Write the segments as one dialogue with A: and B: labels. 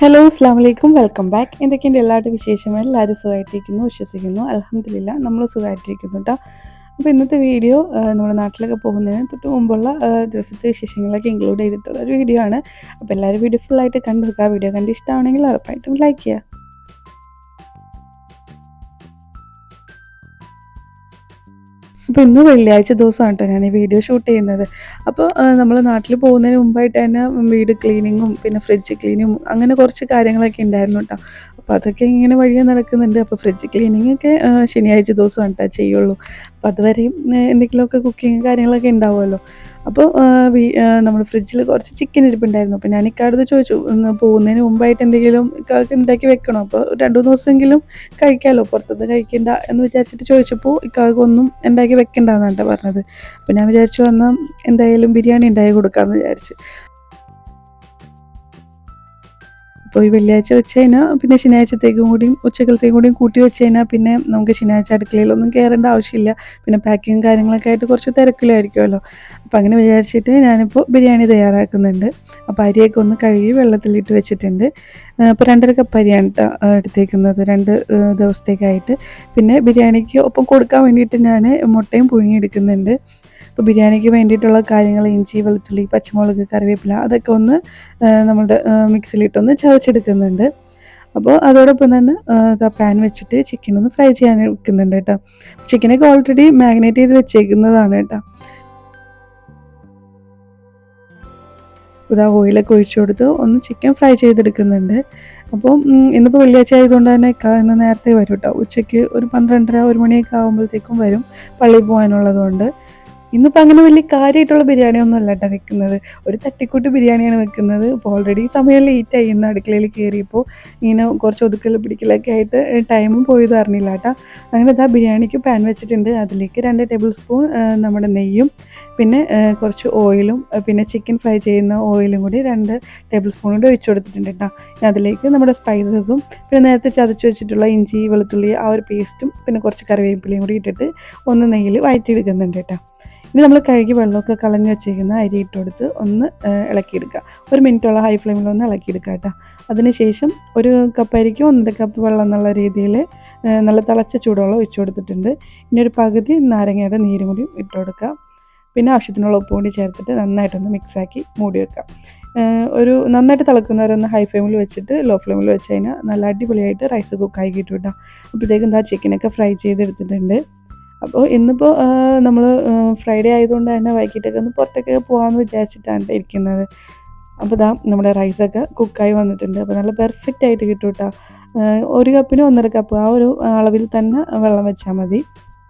A: Hello അസ്ലാം വലൈക്കും welcome back എന്തൊക്കെയുണ്ട് എല്ലാവരുടെ വിശേഷം എല്ലാവരും സുഖമായിട്ടിരിക്കുന്നു വിശ്വസിക്കുന്നു. അലഹമില്ല നമ്മൾ സുഖമായിട്ടിരിക്കുന്നു കേട്ടോ അപ്പോൾ ഇന്നത്തെ വീഡിയോ നമ്മുടെ നാട്ടിലൊക്കെ പോകുന്നതിന് തൊട്ട് മുമ്പുള്ള ദിവസത്തെ വിശേഷങ്ങളൊക്കെ ഇൻക്ലൂഡ് ചെയ്തിട്ടുള്ള ഒരു വീഡിയോ ആണ്. അപ്പോൾ എല്ലാവരും വീഡിയോ ഫുള്ളായിട്ട് കണ്ടു വെക്കുക വീഡിയോ കണ്ട് ഇഷ്ടമാണെങ്കിൽ ഉറപ്പായിട്ടും ലൈക്ക് ചെയ്യുക. അപ്പോൾ ഇന്ന് വെള്ളിയാഴ്ച ദിവസമാണ് കേട്ടോ ഞാൻ ഈ വീഡിയോ ഷൂട്ട് ചെയ്യുന്നത് അപ്പോൾ നമ്മൾ നാട്ടിൽ പോകുന്നതിന് മുമ്പായിട്ട് തന്നെ വീട് ക്ലീനിങ്ങും പിന്നെ ഫ്രിഡ്ജ് ക്ലീനിങ്ങും അങ്ങനെ കുറച്ച് കാര്യങ്ങളൊക്കെ ഉണ്ടായിരുന്നു കേട്ടോ. അപ്പോൾ അതൊക്കെ ഇങ്ങനെ വഴിയെ നടക്കുന്നുണ്ട്. അപ്പോൾ ഫ്രിഡ്ജ് ക്ലീനിങ് ഒക്കെ ശനിയാഴ്ച ദിവസമാണ് കേട്ടോ ചെയ്യുള്ളൂ. അപ്പോൾ അതുവരെയും എന്തെങ്കിലുമൊക്കെ കുക്കിങ് കാര്യങ്ങളൊക്കെ ഉണ്ടാവുമല്ലോ. അപ്പോൾ നമ്മൾ ഫ്രിഡ്ജിൽ കുറച്ച് ചിക്കൻ ഇരിപ്പുണ്ടായിരുന്നു. അപ്പോൾ ഞാൻ ഇക്കാടുത്ത് ചോദിച്ചു പോകുന്നതിന് മുമ്പായിട്ട് എന്തെങ്കിലും ഇക്കാക്ക് ഉണ്ടാക്കി വെക്കണോ? അപ്പോൾ രണ്ടു ദിവസമെങ്കിലും കഴിക്കാമല്ലോ പുറത്തുനിന്ന് കഴിക്കണ്ട എന്ന് വിചാരിച്ചിട്ട് ചോദിച്ചപ്പോൾ ഇക്കാക്ക് ഒന്നും ഉണ്ടാക്കി വെക്കണ്ടെന്നാണ് കേട്ടോ പറഞ്ഞത്. അപ്പോൾ ഞാൻ വിചാരിച്ചു വന്നാൽ എന്തായാലും ബിരിയാണി ഉണ്ടാക്കി കൊടുക്കാമെന്ന് വിചാരിച്ചു. അപ്പോൾ ഈ വെള്ളിയാഴ്ച വെച്ച് കഴിഞ്ഞാൽ പിന്നെ ശനിയാഴ്ചത്തേക്കും കൂടിയും ഉച്ചക്കലത്തേക്കും കൂടിയും കൂട്ടി വെച്ച് കഴിഞ്ഞാൽ പിന്നെ നമുക്ക് ശനിയാഴ്ച അടുക്കളയിലൊന്നും കയറേണ്ട ആവശ്യമില്ല. പിന്നെ പാക്കിങ്ങും കാര്യങ്ങളൊക്കെ ആയിട്ട് കുറച്ച് തിരക്കിലായിരിക്കുമല്ലോ അപ്പോൾ അങ്ങനെ വിചാരിച്ചിട്ട് ഞാനിപ്പോൾ ബിരിയാണി തയ്യാറാക്കുന്നുണ്ട്. അപ്പോൾ അരിയൊക്കെ ഒന്ന് കഴുകി വെള്ളത്തിലിട്ട് വെച്ചിട്ടുണ്ട്. അപ്പോൾ രണ്ടര കപ്പ് അരിയാണ് എടുത്തേക്കുന്നത്. രണ്ട് ദിവസത്തേക്കായിട്ട്. പിന്നെ ബിരിയാണിക്ക് ഒപ്പം കൊടുക്കാൻ വേണ്ടിയിട്ട് ഞാൻ മുട്ടയും പുഴുങ്ങിയെടുക്കുന്നുണ്ട് അപ്പോൾ ബിരിയാണിക്ക് വേണ്ടിയിട്ടുള്ള കാര്യങ്ങൾ ഇഞ്ചി വെളുത്തുള്ളി പച്ചമുളക് കറിവേപ്പില അതൊക്കെ ഒന്ന് നമ്മുടെ മിക്സിലിട്ടൊന്ന് ചതച്ചെടുക്കുന്നുണ്ട്. അപ്പോൾ അതോടൊപ്പം തന്നെ പാൻ വെച്ചിട്ട് ചിക്കൻ ഒന്ന് ഫ്രൈ ചെയ്യാൻ വെക്കുന്നുണ്ട് കേട്ടോ ചിക്കനൊക്കെ ഓൾറെഡി മാഗ്നേറ്റ് ചെയ്ത് വെച്ചേക്കുന്നതാണ് കേട്ടോ ഇതാ ഓയിലൊക്കെ ഒഴിച്ചു കൊടുത്ത്. ഒന്ന് ചിക്കൻ ഫ്രൈ ചെയ്തെടുക്കുന്നുണ്ട്. അപ്പോൾ ഇന്നിപ്പോൾ വെള്ളിയാഴ്ച ആയതുകൊണ്ട് തന്നെ ഇന്ന് നേരത്തെ വരും കേട്ടോ. ഉച്ചയ്ക്ക് ഒരു പന്ത്രണ്ടര ഒരു മണിയൊക്കെ ആകുമ്പോഴത്തേക്കും വരും പള്ളിയിൽ പോകാനുള്ളതുകൊണ്ട്. ഇന്നിപ്പോൾ അങ്ങനെ വലിയ കാര്യമായിട്ടുള്ള ബിരിയാണി ഒന്നും അല്ല കേട്ടോ വെക്കുന്നത്. ഒരു തട്ടിക്കൂട്ട് ബിരിയാണിയാണ് വെക്കുന്നത്. ഇപ്പോൾ ഓൾറെഡി സമയം ലേറ്റ് ആയി. ഇന്ന് അടുക്കളയിൽ കയറിയപ്പോൾ ഇങ്ങനെ കുറച്ച് ഒതുക്കൽ പിടിക്കലൊക്കെ ആയിട്ട് ടൈമും പോയത് അറിഞ്ഞില്ല കേട്ടോ അങ്ങനെ ഇതാ ബിരിയാണിക്ക് പാൻ വെച്ചിട്ടുണ്ട്. അതിലേക്ക് രണ്ട് ടേബിൾ സ്പൂൺ നമ്മുടെ നെയ്യും പിന്നെ കുറച്ച് ഓയിലും പിന്നെ ചിക്കൻ ഫ്രൈ ചെയ്യുന്ന ഓയിലും കൂടി രണ്ട് ടേബിൾ സ്പൂൺ കൂടി ഒഴിച്ചു കൊടുത്തിട്ടുണ്ട് കേട്ടോ അതിലേക്ക് നമ്മുടെ സ്പൈസസും പിന്നെ നേരത്തെ ചതച്ച് വെച്ചിട്ടുള്ള ഇഞ്ചി വെളുത്തുള്ളി ആ ഒരു പേസ്റ്റും പിന്നെ കുറച്ച് കറിവേപ്പിലയും കൂടി ഇട്ടിട്ട് ഒന്ന് നെയ്യിൽ വഴറ്റിയെടുക്കുന്നുണ്ട് കേട്ടോ ഇനി നമ്മൾ കഴുകി വെള്ളമൊക്കെ കളഞ്ഞ് വെച്ചേക്കുന്ന അരി ഇട്ട് ഒന്ന് ഇളക്കിയെടുക്കുക. ഒരു മിനിറ്റോളം ഹൈ ഫ്ലെയിമിൽ ഒന്ന് ഇളക്കിയെടുക്കുക കേട്ടോ. അതിനുശേഷം ഒരു കപ്പ് അരിക്കും ഒന്നര കപ്പ് വെള്ളം എന്നുള്ള രീതിയിൽ നല്ല തിളച്ച ചൂടുവെള്ളം ഒഴിച്ചു കൊടുത്തിട്ടുണ്ട്. ഇനി ഒരു പകുതി നാരങ്ങയുടെ നീരും കൂടി ഇട്ട് കൊടുക്കുക. പിന്നെ ആവശ്യത്തിനുള്ള ഉപ്പ് കൂടി ചേർത്തിട്ട് നന്നായിട്ടൊന്ന് മിക്സാക്കി മൂടി വെക്കുക. ഒരു നന്നായിട്ട് തിളക്കുന്നവരൊന്ന് ഹൈ ഫ്ലെയിമിൽ വെച്ചിട്ട് ലോ ഫ്ലെയിമിൽ വെച്ച് കഴിഞ്ഞാൽ നല്ല അടിപൊളിയായിട്ട് റൈസ് കുക്കായി കിട്ടും കേട്ടോ. അപ്പോഴത്തേക്കും എന്താ ചിക്കനൊക്കെ ഫ്രൈ ചെയ്തെടുത്തിട്ടുണ്ട്. അപ്പോൾ ഇന്നിപ്പോൾ നമ്മൾ ഫ്രൈഡേ ആയതുകൊണ്ട് തന്നെ വൈകിട്ടൊക്കെ ഒന്ന് പുറത്തൊക്കെ പോകാമെന്ന് വിചാരിച്ചിട്ടാണ് ഇരിക്കുന്നത്. അപ്പോൾ ഇതാ നമ്മുടെ റൈസൊക്കെ കുക്കായി വന്നിട്ടുണ്ട്. അപ്പോൾ നല്ല പെർഫെക്റ്റ് ആയിട്ട് കിട്ടും കേട്ടോ ഒരു കപ്പിന് ഒന്നര കപ്പ് ആ ഒരു അളവിൽ തന്നെ വെള്ളം വെച്ചാൽ മതി.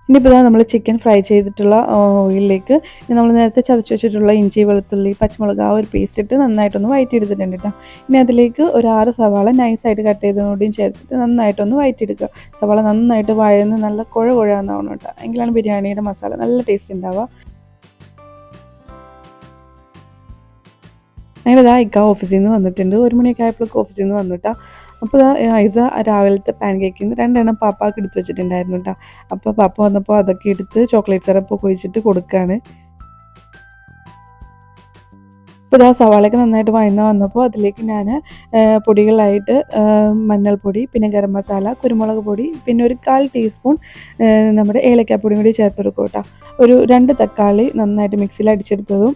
A: ഇനിയിപ്പോൾ നമ്മൾ ചിക്കൻ ഫ്രൈ ചെയ്തിട്ടുള്ള ഓയിലിലേക്ക് ഇനി നമ്മൾ നേരത്തെ ചതച്ച് വെച്ചിട്ടുള്ള ഇഞ്ചി വെളുത്തുള്ളി പച്ചമുളക് ആ ഒരു പേസ്റ്റ് ഇട്ട് നന്നായിട്ടൊന്ന് വയറ്റിയെടുത്തിട്ടുണ്ട് കേട്ടോ. ഇനി അതിലേക്ക് ഒരു ആറ് സവാള നൈസായിട്ട് കട്ട് ചെയ്തതോടെയും ചേർത്തിട്ട് നന്നായിട്ടൊന്ന് വയറ്റിയെടുക്കുക. സവാള നന്നായിട്ട് വഴന്ന് നല്ല കുഴ കുഴന്നാവണം കേട്ടോ. എങ്കിലാണ് ബിരിയാണിയുടെ മസാല നല്ല ടേസ്റ്റ് ഉണ്ടാവുക അങ്ങനെ ഇതാ ഇക്ക ഓഫീസിൽ നിന്ന് വന്നിട്ടുണ്ട്. ഒരു മണിയൊക്കെ ആയപ്പോഴൊക്കെ ഓഫീസിൽ നിന്ന് വന്നിട്ടാ അപ്പോൾ ഐസ രാവിലത്തെ പാൻ രണ്ടെണ്ണം പാപ്പാക്ക് എടുത്ത് വെച്ചിട്ടുണ്ടായിരുന്നു കേട്ടോ അപ്പോൾ പാപ്പ വന്നപ്പോൾ അതൊക്കെ എടുത്ത് ചോക്ലേറ്റ് സിറപ്പ് ഒക്കെ ഒഴിച്ചിട്ട് കൊടുക്കുകയാണ് ഇപ്പോൾ ഇതാ സവാളയൊക്കെ നന്നായിട്ട് വഴന്ന് വന്നപ്പോൾ അതിലേക്ക് ഞാൻ പൊടികളായിട്ട് മഞ്ഞൾപ്പൊടി പിന്നെ ഗരം മസാല കുരുമുളക് പൊടി പിന്നെ ഒരു കാൽ ടീസ്പൂൺ നമ്മുടെ ഏലക്കാപ്പൊടിയും കൂടി ചേർത്ത് കൊടുക്കും കേട്ടോ. ഒരു രണ്ട് തക്കാളി നന്നായിട്ട് മിക്സിയിൽ അടിച്ചെടുത്തതും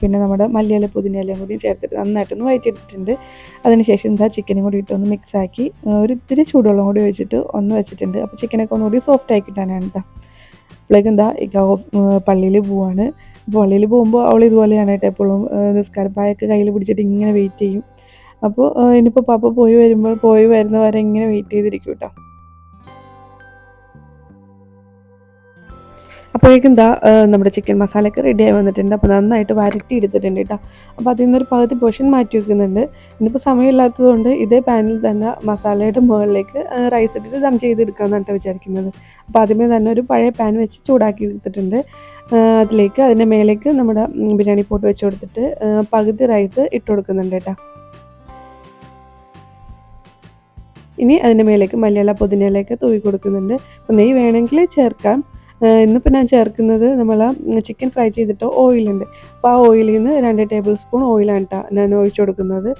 A: പിന്നെ നമ്മുടെ മല്ലിയില പുതിനയിലയും കൂടി ചേർത്തിട്ട് നന്നായിട്ടൊന്ന് വഴറ്റിയെടുത്തിട്ടുണ്ട്. അതിനുശേഷം എന്താ ചിക്കനും കൂടി ഇട്ടൊന്ന് മിക്സാക്കി ഒരു ഇത്തിരി ചൂടുവെള്ളം കൂടി ഒഴിച്ചിട്ട് ഒന്ന് വെച്ചിട്ടുണ്ട്. അപ്പോൾ ചിക്കനൊക്കെ ഒന്നുകൂടി സോഫ്റ്റ് ആക്കി കിട്ടാനാണ് കേട്ടോ അപ്പോഴേക്കും എന്താ പള്ളിയിൽ പോവാണ്. പള്ളിയിൽ പോകുമ്പോൾ അവൾ ഇതുപോലെയാണ് കേട്ടോ എപ്പോഴും നിസ്കാരപ്പായൊക്കെ കയ്യിൽ പിടിച്ചിട്ട് ഇങ്ങനെ വെയിറ്റ് ചെയ്യും. അപ്പോൾ ഇനിയിപ്പോൾ പാപ്പ പോയി വരുമ്പോൾ പോയി വരുന്നവരെ ഇങ്ങനെ വെയിറ്റ് ചെയ്തിരിക്കും കേട്ടോ. അപ്പോഴേക്കും എന്താ നമ്മുടെ ചിക്കൻ മസാലയൊക്കെ റെഡി ആയി വന്നിട്ടുണ്ട്. അപ്പോൾ നന്നായിട്ട് വരട്ടി എടുത്തിട്ടുണ്ട് കേട്ടോ. അപ്പോൾ അതിൽ നിന്നൊരു പകുതി പോർഷൻ മാറ്റി വെക്കുന്നുണ്ട്. ഇന്നിപ്പോൾ സമയമില്ലാത്തതുകൊണ്ട് ഇതേ പാനിൽ തന്നെ മസാലയുടെ മുകളിലേക്ക് റൈസ് ഇട്ടിട്ട് ദം ചെയ്തെടുക്കാമെന്നാണ് വിചാരിക്കുന്നത്. അപ്പോൾ ആദ്യമേ തന്നെ ഒരു പഴയ പാൻ വെച്ച് ചൂടാക്കി എടുത്തിട്ടുണ്ട്. അതിലേക്ക് അതിന്റെ മേലേക്ക് നമ്മുടെ ബിരിയാണി പോട്ട് വെച്ച് കൊടുത്തിട്ട് പകുതി റൈസ് ഇട്ട് കൊടുക്കുന്നുണ്ട് കേട്ടോ. ഇനി അതിന്റെ മേലേക്ക് മല്ലിയില പുതിനയിലേക്ക് തൂവി കൊടുക്കുന്നുണ്ട്. അപ്പോൾ നെയ്യ് വേണമെങ്കിൽ ചേർക്കാം. ഇന്നിപ്പോൾ ഞാൻ ചേർക്കുന്നത് നമ്മൾ ചിക്കൻ ഫ്രൈ ചെയ്തിട്ട് ഓയിലുണ്ട് അപ്പോൾ ആ ഓയിലിൽ നിന്ന് രണ്ട് ടേബിൾ സ്പൂൺ ഓയിലാണ് കേട്ടോ ഞാൻ ഒഴിച്ചു കൊടുക്കുന്നത്.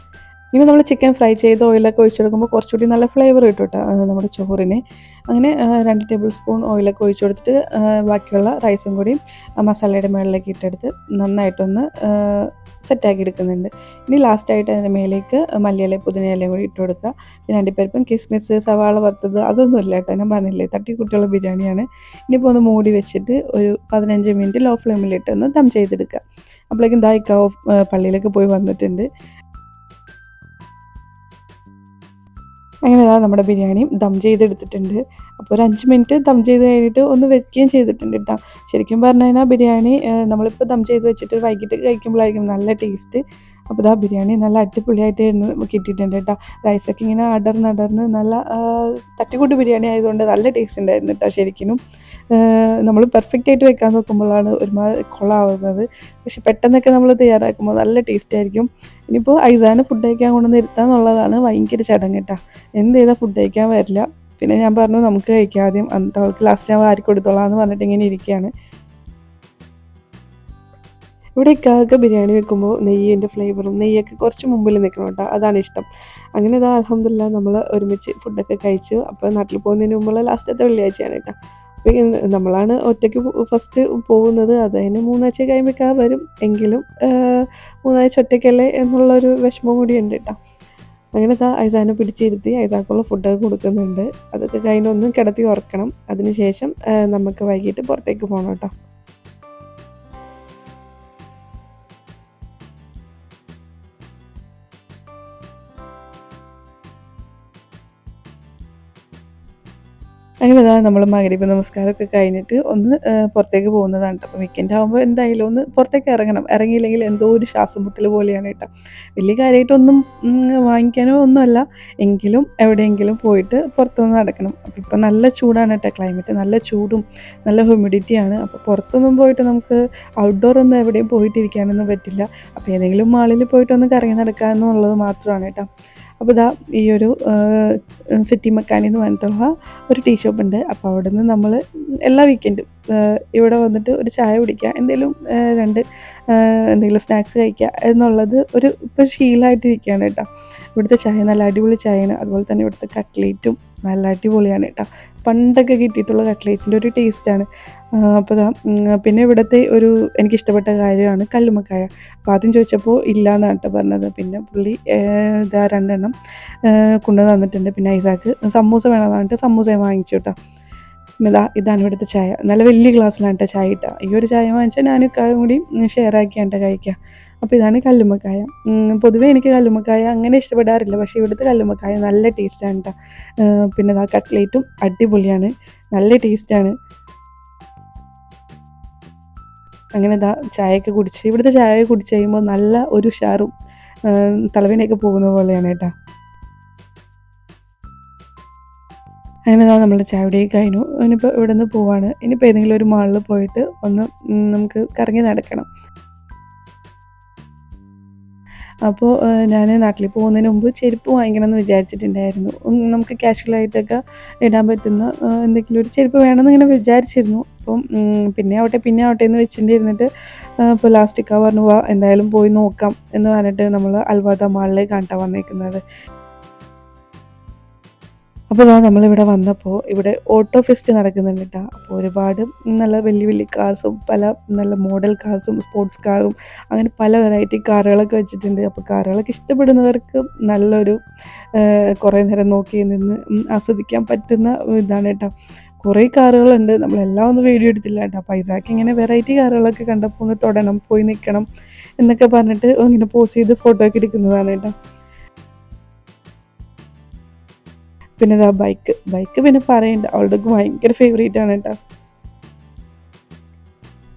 A: ഇനി നമ്മൾ ചിക്കൻ ഫ്രൈ ചെയ്ത് ഓയിലൊക്കെ ഒഴിച്ചെടുക്കുമ്പോൾ കുറച്ചുകൂടി നല്ല ഫ്ലേവർ കിട്ടും നമ്മുടെ ചോറിന്. അങ്ങനെ രണ്ട് ടേബിൾ സ്പൂൺ ഓയിലൊക്കെ ഒഴിച്ചു കൊടുത്തിട്ട് ബാക്കിയുള്ള റൈസും കൂടി മസാലയുടെ മുകളിലേക്ക് ഇട്ടെടുത്ത് നന്നായിട്ടൊന്ന് സെറ്റാക്കി എടുക്കുന്നുണ്ട്. ഇനി ലാസ്റ്റായിട്ട് അതിന്റെ മേലേക്ക് മല്ലിയില പുതിനയിലയും കൂടി ഇട്ട് കൊടുക്കുക. പിന്നെ അണ്ടിപ്പരിപ്പും കിസ്മിസ് സവാള വറുത്തത് അതൊന്നും ഇല്ല കേട്ടോ ഞാൻ പറഞ്ഞില്ലേ തട്ടിക്കുട്ടിയുള്ള ബിരിയാണിയാണ്. ഇനിയിപ്പോൾ ഒന്ന് മൂടി വെച്ചിട്ട് ഒരു പതിനഞ്ച് മിനിറ്റ് ലോ ഫ്ലെയിമിലിട്ട് ഒന്ന് ദം ചെയ്തെടുക്കുക. അപ്പോഴേക്കും ദായിക്കാവ് പള്ളിയിലേക്ക് പോയി വന്നിട്ടുണ്ട്. അങ്ങനെ ദാ നമ്മുടെ ബിരിയാണി ദം ചെയ്തെടുത്തിട്ടുണ്ട്. അപ്പോൾ ഒരു അഞ്ച് മിനിറ്റ് ദം ചെയ്ത് കഴിഞ്ഞിട്ട് ഒന്ന് വെക്കുകയും ചെയ്തിട്ടുണ്ട് കേട്ടോ ശരിക്കും പറഞ്ഞു കഴിഞ്ഞാൽ ബിരിയാണി നമ്മളിപ്പോൾ ദം ചെയ്ത് വെച്ചിട്ട് വൈകിട്ട് കഴിക്കുമ്പോഴായിരിക്കും നല്ല ടേസ്റ്റ്. അപ്പോൾ ഇതാ ബിരിയാണി നല്ല അടിപൊളിയായിട്ട് കിട്ടിയിട്ടുണ്ട് കേട്ടോ റൈസൊക്കെ ഇങ്ങനെ അടർന്ന് അടർന്ന് നല്ല തട്ടിക്കൂട്ട് ബിരിയാണി ആയതുകൊണ്ട് നല്ല ടേസ്റ്റ് ഉണ്ടായിരുന്നു കേട്ടോ ശരിക്കും നമ്മൾ പെർഫെക്റ്റ് ആയിട്ട് വെക്കാൻ നോക്കുമ്പോഴാണ് ഒരുമാതിരി കൊള്ളാവുന്നത്. പക്ഷെ പെട്ടെന്നൊക്കെ നമ്മൾ തയ്യാറാക്കുമ്പോൾ നല്ല ടേസ്റ്റ് ആയിരിക്കും. ഇനിയിപ്പോൾ ഐസാന ഫുഡ് കഴിക്കാൻ കൊണ്ടുവന്ന് ഇരുത്താന്നുള്ളതാണ് ഭയങ്കര ചടങ്ങ് കേട്ടോ. എന്ത് ചെയ്താൽ ഫുഡ് കഴിക്കാൻ വരില്ല. പിന്നെ ഞാൻ പറഞ്ഞു നമുക്ക് കഴിക്കാം ആദ്യം. അന്നത്തെ ലാസ്റ്റ് ഞാൻ വാരി കൊടുത്തോളാം എന്ന് പറഞ്ഞിട്ട് ഇങ്ങനെ ഇരിക്കുകയാണ്. ഇവിടെ ഇക്കാക്ക് ബിരിയാണി വെക്കുമ്പോൾ നെയ്യിന്റെ ഫ്ലേവറും നെയ്യൊക്കെ കുറച്ച് മുമ്പിൽ നിൽക്കണം കേട്ടോ. അതാണ് ഇഷ്ടം. അങ്ങനെ ഇതാ അലഹമില്ല നമ്മൾ ഒരുമിച്ച് ഫുഡൊക്കെ കഴിച്ചു. അപ്പോൾ നാട്ടിൽ പോകുന്നതിന് മുമ്പുള്ള ലാസ്റ്റത്തെ വെള്ളിയാഴ്ചയാണ് കേട്ടോ. നമ്മളാണ് ഒറ്റയ്ക്ക് ഫസ്റ്റ് പോകുന്നത്. അതിന് മൂന്നാഴ്ച കഴിയുമ്പോഴേക്കാ വരും. എങ്കിലും മൂന്നാഴ്ച ഒറ്റയ്ക്കല്ലേ എന്നുള്ളൊരു വിഷമം കൂടി ഉണ്ട് കേട്ടോ. അങ്ങനെ താ ഐസാനെ പിടിച്ചിരുത്തി. ഐസാക്കുള്ള ഫുഡൊക്കെ കൊടുക്കുന്നുണ്ട്. അതൊക്കെ കഴിഞ്ഞൊന്നും കിടത്തി ഉറക്കണം. അതിനുശേഷം നമുക്ക് വൈകിട്ട് പുറത്തേക്ക് പോകണം കേട്ടോ. അങ്ങനെ ഇതാ നമ്മൾ മകരീപ നമസ്കാരമൊക്കെ കഴിഞ്ഞിട്ട് ഒന്ന് പുറത്തേക്ക് പോകുന്നതാണ്. കേട്ടോ അപ്പോൾ വീക്കെൻഡ് ആകുമ്പോൾ എന്തായാലും ഒന്ന് പുറത്തേക്ക് ഇറങ്ങണം. ഇറങ്ങിയില്ലെങ്കിൽ എന്തോ ഒരു ശ്വാസം മുട്ടൽ പോലെയാണ് കേട്ടോ. വലിയ കാര്യമായിട്ടൊന്നും വാങ്ങിക്കാനോ ഒന്നുമല്ല. എങ്കിലും എവിടെയെങ്കിലും പോയിട്ട് പുറത്തുനിന്ന് നടക്കണം. അപ്പോൾ ഇപ്പോൾ നല്ല ചൂടാണ് കേട്ടോ ക്ലൈമറ്റ് നല്ല ചൂടും നല്ല ഹ്യൂമിഡിറ്റിയാണ് അപ്പോൾ പുറത്തൊന്നും പോയിട്ട് നമുക്ക് ഔട്ട്ഡോർ ഒന്നും എവിടെയും പോയിട്ടിരിക്കാനൊന്നും പറ്റില്ല. അപ്പോൾ ഏതെങ്കിലും മാളിൽ പോയിട്ടൊന്ന് കറങ്ങി നടക്കാമെന്നുള്ളത് മാത്രമാണ് കേട്ടോ. അപ്പോൾ ഇതാ ഈ ഒരു സിറ്റി മക്കാനി എന്ന് പറഞ്ഞിട്ടുള്ള ഒരു ടീ ഷോപ്പ് ഉണ്ട്. അപ്പോൾ അവിടെ നിന്ന് നമ്മൾ എല്ലാ വീക്കെൻഡും ഇവിടെ വന്നിട്ട് ഒരു ചായ കുടിക്കുക എന്തെങ്കിലും രണ്ട് എന്തെങ്കിലും സ്നാക്സ് കഴിക്കുക എന്നുള്ളത് ഒരു ഇപ്പോൾ ശീലമായിട്ടിരിക്കുകയാണ് കേട്ടോ. ഇവിടുത്തെ ചായ നല്ല അടിപൊളി ചായയാണ്. അതുപോലെ തന്നെ ഇവിടുത്തെ കട്ട്ലേറ്റും നല്ല അടിപൊളിയാണ് കേട്ടോ. പണ്ടൊക്കെ കിട്ടിയിട്ടുള്ള കട്ട്ലേറ്റിന്റെ ഒരു ടേസ്റ്റാണ്. അപ്പോൾ പിന്നെ ഇവിടുത്തെ ഒരു എനിക്കിഷ്ടപ്പെട്ട കാര്യമാണ് കല്ലുമക്കായ അപ്പോൾ ആദ്യം ചോദിച്ചപ്പോൾ ഇല്ല എന്നാണ് കേട്ടോ പറഞ്ഞത്. പിന്നെ പുള്ളി ഇതാ രണ്ടെണ്ണം കൊണ്ടു തന്നിട്ടുണ്ട്. പിന്നെ ഐസാക്ക് സമൂസ വേണമെന്ന് പറഞ്ഞിട്ട് സമൂസ വാങ്ങിച്ചു കേട്ടോ. ഇതാ ഇതാണ് ഇവിടുത്തെ ചായ. നല്ല വലിയ ഗ്ലാസ്സിലാണ് കേട്ടോ ചായ ഇട്ടാ ഈ ഒരു ചായ വാങ്ങിച്ചാൽ കായും കൂടി ഷെയർ ആക്കിയാണ് കഴിക്കുക അപ്പോൾ ഇതാണ് കല്ലുമ്മക്കായ. പൊതുവേ എനിക്ക് കല്ലുമ്മക്കായ അങ്ങനെ ഇഷ്ടപ്പെടാറില്ല. പക്ഷേ ഇവിടുത്തെ കല്ലുമ്മക്കായ നല്ല ടേസ്റ്റാണ് കേട്ടോ പിന്നെ ആ കട്ട്ലേറ്റും അടിപൊളിയാണ്. നല്ല ടേസ്റ്റാണ് അങ്ങനെ ഇതാ ചായയൊക്കെ കുടിച്ച് ഇവിടുത്തെ ചായ കുടിച്ച് കഴിയുമ്പോൾ നല്ല ഒരു ഉഷാറും തലവേനയൊക്കെ പോകുന്ന പോലെയാണ് കേട്ടോ അങ്ങനെ ഇതാ നമ്മുടെ ചായ കുടി കഴിഞ്ഞു. ഇനിയിപ്പോൾ ഇവിടെ നിന്ന് പോവാണ്. ഇനിയിപ്പോൾ ഏതെങ്കിലും ഒരു മാളിൽ പോയിട്ട് ഒന്ന് നമുക്ക് കറങ്ങി നടക്കണം. അപ്പോൾ ഞാൻ നാട്ടിൽ പോകുന്നതിന് മുമ്പ് ചെരുപ്പ് വാങ്ങിക്കണം എന്ന് വിചാരിച്ചിട്ടുണ്ടായിരുന്നു നമുക്ക് കാഷ്വലായിട്ടൊക്കെ ഇടാൻ പറ്റുന്ന എന്തെങ്കിലും ഒരു ചെരുപ്പ് വേണമെന്ന് ഇങ്ങനെ വിചാരിച്ചിരുന്നു. അപ്പം പിന്നെ ആവട്ടെ പിന്നെ ആവട്ടെ എന്ന് വെച്ചിട്ടുണ്ടിരുന്നിട്ട് ഇപ്പോൾ ലാസ്റ്റിക്കാ പറഞ്ഞു വാ എന്തായാലും പോയി നോക്കാം എന്ന് പറഞ്ഞിട്ട് നമ്മൾ അൽവാദ മാളിലേക്ക് കാണ്ടാൻ വന്നേക്കുന്നത്. അപ്പോൾ ഇതാ നമ്മളിവിടെ വന്നപ്പോൾ ഇവിടെ ഓട്ടോ ഫെസ്റ്റ് നടക്കുന്നുണ്ട് കേട്ടോ അപ്പോൾ ഒരുപാട് നല്ല വലിയ വലിയ കാർസും പല നല്ല മോഡൽ കാർസും സ്പോർട്സ് കാറും അങ്ങനെ പല വെറൈറ്റി കാറുകളൊക്കെ വെച്ചിട്ടുണ്ട്. അപ്പോൾ കാറുകളൊക്കെ ഇഷ്ടപ്പെടുന്നവർക്ക് നല്ലൊരു കുറേ നേരം നോക്കി നിന്ന് ആസ്വദിക്കാൻ പറ്റുന്ന ഇതാണ് കേട്ടോ കുറേ കാറുകളുണ്ട് നമ്മളെല്ലാം ഒന്നും വീഡിയോ എടുത്തില്ല കേട്ടോ പൈസക്ക് ഇങ്ങനെ വെറൈറ്റി കാറുകളൊക്കെ കണ്ടപ്പോൾ ഒന്ന് തൊടണം പോയി നിൽക്കണം എന്നൊക്കെ പറഞ്ഞിട്ട് ഇങ്ങനെ പോസ് ചെയ്ത് ഫോട്ടോ ഒക്കെ എടുക്കുന്നതാണ് കേട്ടോ പിന്നെ ഇതാ ബൈക്ക് ബൈക്ക് പിന്നെ പറയണ്ട. അവളുടെ ഭയങ്കര ഫേവറേറ്റ് ആണ് കേട്ടോ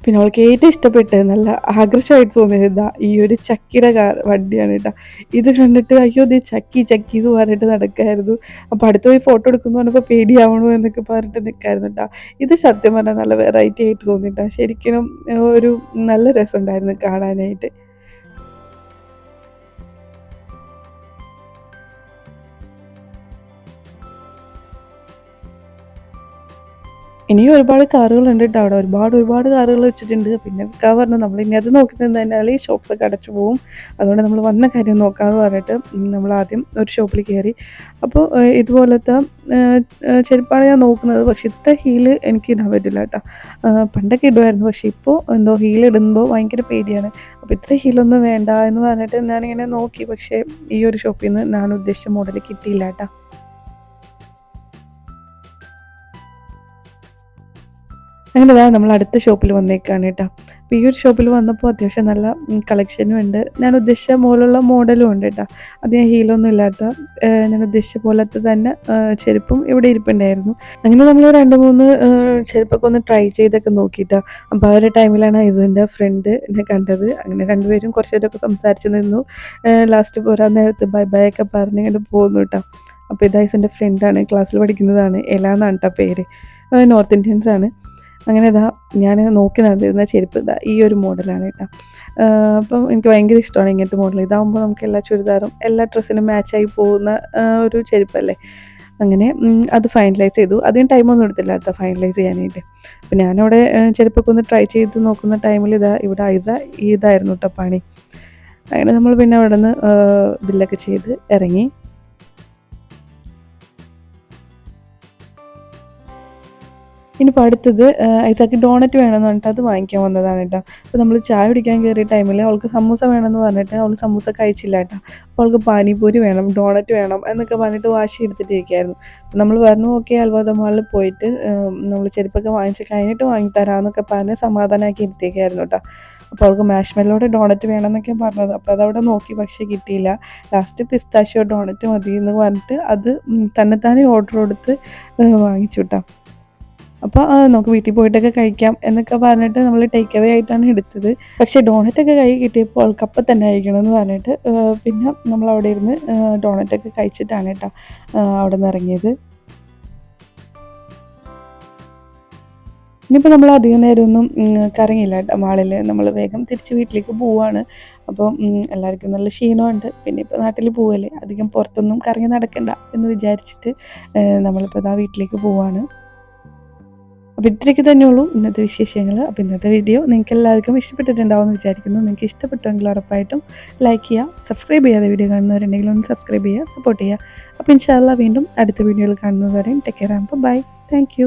A: പിന്നെ അവൾക്ക് ഏറ്റവും ഇഷ്ടപ്പെട്ടത് നല്ല ആകർഷമായിട്ട് തോന്നിയത് ഇതാ ഈ ഒരു ചക്കിയുടെ കാർ വണ്ടിയാണ് കേട്ടോ ഇത് കണ്ടിട്ട് അയ്യോ ദേ ചക്കി ചക്കി എന്ന് പറഞ്ഞിട്ട് നടക്കായിരുന്നു. അപ്പോൾ അടുത്ത് പോയി ഫോട്ടോ എടുക്കുന്നു പറഞ്ഞപ്പോൾ പേടിയാവണോ എന്നൊക്കെ പറഞ്ഞിട്ട് നിൽക്കായിരുന്നു കേട്ടോ ഇത് സത്യം പറഞ്ഞാൽ നല്ല വെറൈറ്റി ആയിട്ട് തോന്നിട്ടാ ശരിക്കും ഒരു നല്ല രസമുണ്ടായിരുന്നു കാണാനായിട്ട്. ഇനിയും ഒരുപാട് കാറുകളുണ്ട് കേട്ടോ അവിടെ ഒരുപാട് ഒരുപാട് കാറുകൾ വെച്ചിട്ടുണ്ട്. പിന്നെ വിൽക്കാൻ പറഞ്ഞു നമ്മൾ ഇനി അത് നോക്കി നിന്ന് കഴിഞ്ഞാൽ ഈ ഷോപ്പൊക്കെ അടച്ചു പോകും അതുകൊണ്ട് നമ്മൾ വന്ന കാര്യം നോക്കാമെന്ന് പറഞ്ഞിട്ട് നമ്മൾ ആദ്യം ഒരു ഷോപ്പിൽ കയറി അപ്പോൾ ഇതുപോലത്തെ ചെരുപ്പാണ് ഞാൻ നോക്കുന്നത്. പക്ഷേ ഇത്ര ഹീൽ എനിക്ക് ഇടാൻ പറ്റില്ല കേട്ടോ. പണ്ടൊക്കെ ഇടുമായിരുന്നു. പക്ഷേ ഇപ്പോൾ എന്തോ ഹീൽ ഇടുമ്പോൾ ഭയങ്കര പേടിയാണ്. അപ്പോൾ ഇത്ര ഹീലൊന്നും വേണ്ട എന്ന് പറഞ്ഞിട്ട് ഞാനിങ്ങനെ നോക്കി. പക്ഷേ ഈ ഒരു ഷോപ്പിൽ നിന്ന് ഞാൻ ഉദ്ദേശിച്ച മോഡൽ കിട്ടിയില്ല കേട്ടോ. അങ്ങനെ നമ്മൾ അടുത്ത ഷോപ്പിൽ വന്നേക്കാണ് കേട്ടോ. അപ്പോൾ ഈ ഒരു ഷോപ്പിൽ വന്നപ്പോൾ അത്യാവശ്യം നല്ല കളക്ഷനും ഉണ്ട്. ഞാൻ ഉദ്ദേശിച്ച പോലുള്ള മോഡലും ഉണ്ട് കേട്ടോ. അത് ഞാൻ ഹീലൊന്നും ഇല്ലാത്ത ഞാൻ ഉദ്ദേശിച്ച പോലത്തെ തന്നെ ചെരുപ്പും ഇവിടെ ഇരിപ്പുണ്ടായിരുന്നു. അങ്ങനെ നമ്മൾ രണ്ട് മൂന്ന് ചെരുപ്പൊക്കെ ഒന്ന് ട്രൈ ചെയ്തൊക്കെ നോക്കിയിട്ടാ അപ്പോൾ ആ ഒരു ടൈമിലാണ് ഐസുവിന്റെ ഫ്രണ്ട് എന്നെ കണ്ടത്. അങ്ങനെ രണ്ടുപേരും കുറച്ച് നേരമൊക്കെ സംസാരിച്ച് നിന്നു. ലാസ്റ്റ് പോരാ നേരത്ത് ബൈ ബൈ ഒക്കെ പറഞ്ഞ് ഇങ്ങനെ പോകുന്നു കേട്ടോ. അപ്പോൾ ഇത് ഫ്രണ്ടാണ് ക്ലാസ്സിൽ പഠിക്കുന്നതാണ്. എല എന്നാണ് കേട്ടോ പേര്. നോർത്ത് ഇന്ത്യൻസ് ആണ്. അങ്ങനെ ഇതാ ഞാൻ നോക്കി നടന്നിരുന്ന ചെരുപ്പ് ഇതാ ഈ ഒരു മോഡലാണ് കേട്ടോ അപ്പം എനിക്ക് ഭയങ്കര ഇഷ്ടമാണ് ഇങ്ങനത്തെ മോഡൽ ഇതാകുമ്പോൾ നമുക്ക് എല്ലാ ചുരിദാറും എല്ലാ ഡ്രസ്സിനും മാച്ചായി പോകുന്ന ഒരു ചെരുപ്പല്ലേ? അങ്ങനെ അത് ഫൈനലൈസ് ചെയ്തു. അധികം ടൈമൊന്നും എടുത്തില്ല അടുത്ത ഫൈനലൈസ് ചെയ്യാനായിട്ട്. അപ്പം ഞാനവിടെ ചെരുപ്പൊക്കെ ഒന്ന് ട്രൈ ചെയ്ത് നോക്കുന്ന ടൈമിൽ ഇതാ ഇവിടെ ഐസ ഇതായിരുന്നു കേട്ടോ പണി. അങ്ങനെ നമ്മൾ പിന്നെ അവിടെ നിന്ന് ബില്ലൊക്കെ ചെയ്ത് ഇറങ്ങി. ഇനിയിപ്പോൾ അടുത്തത് ഐസാക്ക് ഡോണറ്റ് വേണമെന്ന് പറഞ്ഞിട്ട് അത് വാങ്ങിക്കാൻ വന്നതാണ് കേട്ടോ. അപ്പോൾ നമ്മൾ ചായ കുടിക്കാൻ കയറിയ ടൈമിൽ അവൾക്ക് സമൂസ വേണമെന്ന് പറഞ്ഞിട്ട് അവൾ സമൂസ കഴിച്ചില്ല കേട്ടോ. അപ്പോൾ അവൾക്ക് പാനിപൂരി വേണം ഡോണറ്റ് വേണം എന്നൊക്കെ പറഞ്ഞിട്ട് വാശി എടുത്തിട്ടിരിക്കുകയായിരുന്നു. നമ്മൾ പറഞ്ഞു ഓക്കെ അൽവാദ മാളിൽ പോയിട്ട് നമ്മൾ ചെരുപ്പൊക്കെ വാങ്ങിച്ച് കഴിഞ്ഞിട്ട് വാങ്ങിത്തരാമെന്നൊക്കെ പറഞ്ഞ് സമാധാനമാക്കി എടുത്തേക്കായിരുന്നു കേട്ടോ. അപ്പോൾ അവൾക്ക് മാഷ്മെല്ലോടെ ഡോണറ്റ് വേണമെന്നൊക്കെ പറഞ്ഞത്. അപ്പോൾ അതവിടെ നോക്കി പക്ഷേ കിട്ടിയില്ല. ലാസ്റ്റ് പിസ്താഷ്യോ ഡോണറ്റ് മതി എന്ന് പറഞ്ഞിട്ട് അത് തന്നെ ഓർഡർ കൊടുത്ത് വാങ്ങിച്ചു കേട്ടോ. അപ്പോൾ നമുക്ക് വീട്ടിൽ പോയിട്ടൊക്കെ കഴിക്കാം എന്നൊക്കെ പറഞ്ഞിട്ട് നമ്മൾ ടേക്ക് അവേ ആയിട്ടാണ് എടുത്തത്. പക്ഷേ ഡോണറ്റ് ഒക്കെ കൈ കിട്ടിയപ്പോൾ അപ്പം തന്നെ കഴിക്കണം എന്ന് പറഞ്ഞിട്ട് പിന്നെ നമ്മൾ അവിടെ ഇരുന്ന് ഡോണറ്റ് ഒക്കെ കഴിച്ചിട്ടാണ് കേട്ടോ അവിടെ നിന്ന് ഇറങ്ങിയത്. ഇനിയിപ്പോൾ നമ്മൾ അധികം നേരമൊന്നും കറങ്ങിയില്ല മാളിൽ നമ്മൾ വേഗം തിരിച്ച് വീട്ടിലേക്ക് പോവാണ്. അപ്പോൾ എല്ലാവർക്കും നല്ല ക്ഷീണമുണ്ട്. പിന്നെ ഇപ്പോൾ നാട്ടിൽ പോവല്ലേ? അധികം പുറത്തൊന്നും കറങ്ങി നടക്കണ്ട എന്ന് വിചാരിച്ചിട്ട് നമ്മളിപ്പോൾ ഇതാ വീട്ടിലേക്ക് പോവാണ്. അപ്പോൾ ഇത്രയ്ക്ക് തന്നെയുള്ളൂ ഇന്നത്തെ വിശേഷങ്ങൾ അപ്പോൾ ഇന്നത്തെ വീഡിയോ നിങ്ങൾക്ക് എല്ലാവർക്കും ഇഷ്ടപ്പെട്ടിട്ടുണ്ടാവുമെന്ന് വിചാരിക്കുന്നു. നിങ്ങൾക്ക് ഇഷ്ടപ്പെട്ടുവെങ്കിൽ ഉറപ്പായിട്ടും ലൈക്ക് ചെയ്യുക സബ്സ്ക്രൈബ് ചെയ്യാതെ വീഡിയോ കാണുന്നവരുണ്ടെങ്കിൽ ഒന്ന് സബ്സ്ക്രൈബ് ചെയ്യുക സപ്പോർട്ട് ചെയ്യുക. അപ്പോൾ ഇൻഷാല്ല വീണ്ടും അടുത്ത വീഡിയോയിൽ കാണുന്നതുവരെയും ടേക്ക് കെയർ ആകുമ്പോൾ ബൈ താങ്ക്